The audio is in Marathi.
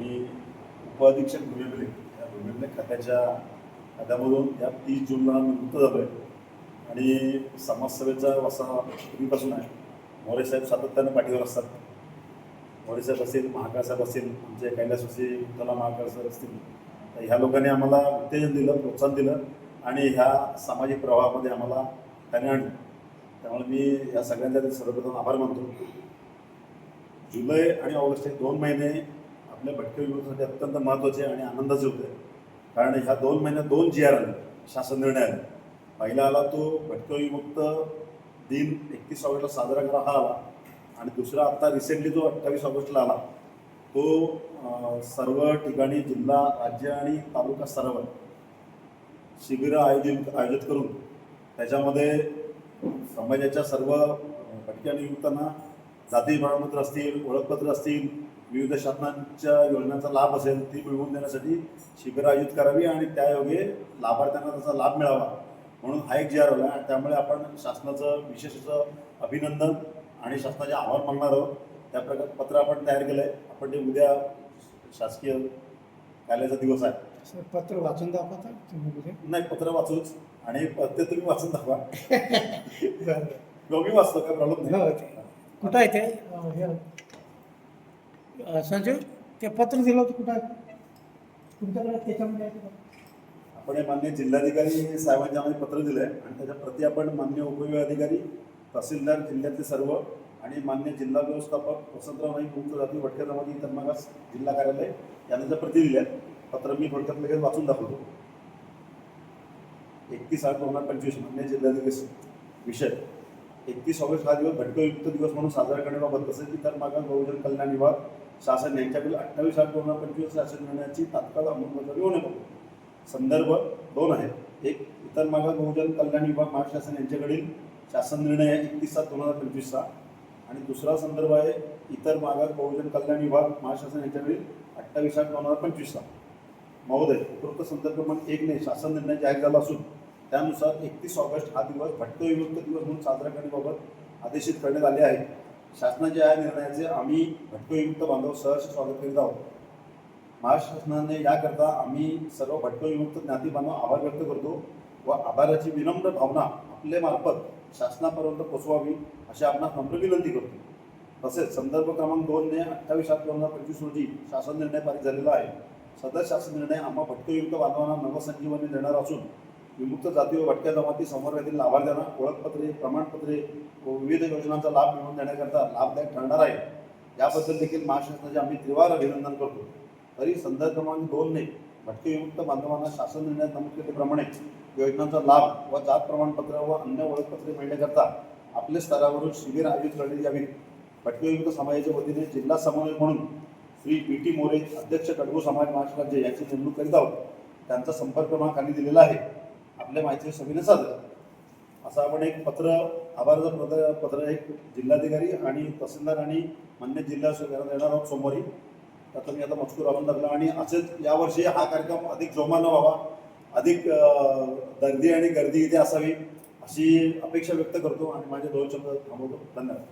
मी उपअधीक्षक भूमिबले या भूमिबले खात्याच्या खात्यामधून या तीस जूनला मी मुक्त झालो आहे आणि समाजसेवेचा वसा पूर्वीपासून आहे. मोरे साहेब सातत्यानं पाठीवर असतात. मोरे साहेब असेल महाकाळ साहेब असतील आमचे कैलासवासी मुक्ताला महाकाळ असतील. तर ह्या लोकांनी आम्हाला उत्तेजन दिलं प्रोत्साहन दिलं आणि ह्या सामाजिक प्रवाहामध्ये आम्हाला त्याने आणलं. त्यामुळे मी या सगळ्यांचा सर्वप्रथम आभार मानतो. जुलै आणि ऑगस्ट हे दोन महिने आपल्या भटक्या विभागासाठी अत्यंत महत्त्वाचे आणि आनंदाचे होते. कारण ह्या दोन महिन्यात दोन जी आर आले शासन निर्णय आले. पहिला आला तो भटक्या विमुक्त दिन एकतीस ऑगस्टला साजरा करा हा आला. आणि दुसरा आत्ता रिसेंटली जो अठ्ठावीस ऑगस्टला आला तो सर्व ठिकाणी जिल्हा राज्य आणि तालुका स्तरावर शिबिरं आयोजित आयोजित करून त्याच्यामध्ये समाजाच्या सर्व भटक्या नियुक्तांना जाती प्रमाणपत्र असतील ओळखपत्र असतील विविध शासनाच्या योजनांचा लाभ असेल ती मिळवून देण्यासाठी शिबिरं आयोजित करावी आणि त्यायोगे लाभार्थ्यांना त्याचा लाभ मिळावा. म्हणून हा एक जी आर आला आणि त्यामुळे आपण शासनाचं विशेष असं अभिनंदन आणि शासनाचे आभार मानणार आहोत. त्या प्रकार पत्र आपण तयार केलं आहे आपण ते उद्या शासकीय कार्याचा दिवस आहे. सर पत्र वाचून दाखवता तुम्ही कुठे नाही पत्र वाचूच. आणि ते तुम्ही वाचून दाखवा. मी वाचतो काय प्रॉब्लेम नाही. कुठं आहे ते? संजय ते पत्र दिलं होतं कुठं आहे तुमच्याकडे त्याच्यामध्ये आहे का? आपण हे मान्य जिल्हाधिकारी साहेबांच्या आम्हाला पत्र दिलं आहे आणि त्याच्या प्रति आपण मान्य उपविभागाधिकारी तहसीलदार जिल्ह्यातले सर्व आणि मान्य जिल्हा व्यवस्थापक वसंतराव नाईक मुक्त जाती वटके जमाती तन्मागास मागास जिल्हा कार्यालय यांना त्या प्रति दिल्या आहेत. पत्र मी थोडक्यात लगेच वाचून दाखवतो एकतीस आठ दोन हजार पंचवीस मान्य जिल्हाधिकारी विषय एकतीस ऑगस्ट हा दिवस भटकयुक्त दिवस म्हणून साजरा करण्याबाबत तसेच इतर मागास बहुजन कल्याण विभाग शासन यांच्याकडील अठ्ठावीस आठ दोन हजार पंचवीस शासन निर्णयाची तात्काळ अंमलबजावणी होण्याबाबत संदर्भ दोन आहेत. एक इतर मागास बहुजन कल्याण विभाग महाराष्ट्र शासन यांच्याकडील शासन निर्णय आहे एकतीस सात दोन हजार पंचवीसचा आणि दुसरा संदर्भ आहे इतर मागास बहुजन कल्याण विभाग महाराष्ट्र शासन यांच्याकडील अठ्ठावीस आठ दोन हजार पंचवीसचा महोदय उपरोक्त संदर्भ क्रमांक एकने शासन निर्णय जाहीर झाला असून त्यानुसार एकतीस ऑगस्ट हा दिवस भटकविमुक्त दिवस म्हणून साजरा करण्याबाबत आदेशित करण्यात आले आहे शासनाच्या या निर्णयाचे आम्ही भटकयुक्त बांधव सहर्ष स्वागत करीत आहोत. महाराष्ट्र शासनाने याकरता आम्ही सर्व भटकयुक्त ज्ञाती बांधव आभार व्यक्त करतो व आभाराची विनम्र भावना आपल्यामार्फत मार्फत शासनापर्यंत पोचवावी अशी आपणास नम्र विनंती करतो. तसेच संदर्भ क्रमांक दोनने अठ्ठावीस आठ दोन हजार पंचवीस रोजी शासन निर्णय पारित झालेला आहे. सदर शासन निर्णय आम्हा भटकयुक्त बांधवांना नवसंजीवनी देणार असून विमुक्त जाती व भटक्या जमाती संवर्गातील लाभार्थ्यांना ओळखपत्रे प्रमाणपत्रे व विविध योजनांचा लाभ मिळवून देण्याकरता लाभदायक ठरणार आहे. याबद्दल देखील महाशासनाचे आम्ही त्रिवार अभिनंदन करतो. तरी संदर्भ क्रमांक दोनने भटके विमुक्त बांधवांना शासन निर्णयात नमूद केल्याप्रमाणे योजनांचा लाभ व जात प्रमाणपत्र व अन्य ओळखपत्रे मिळण्याकरता आपल्या स्तरावरून शिबिर आयोजित करण्यात यावी. भटके विमुक्त समाजाच्या वतीने जिल्हा समन्वयक म्हणून श्री पी टी मोरे अध्यक्ष कडबू समाज महाराष्ट्र राज्य यांची नेमणूक करीत आहोत. त्यांचा संपर्क क्रमांक खाली दिलेला आहे. आपल्या माहिती सभेने सादर असं आपण एक पत्र आभाराचं पत्र पत्र एक जिल्हाधिकारी आणि तहसीलदार आणि मान्य जिल्हा देणार आहोत सोमवारी. आता मी आता मजकूर आणून लागला आणि असेच यावर्षी हा कार्यक्रम अधिक जोमानं व्हावा. अधिक दर्दी आणि गर्दी इथे असावी अशी अपेक्षा व्यक्त करतो आणि माझे दोन शब्द थांबवतो. धन्यवाद.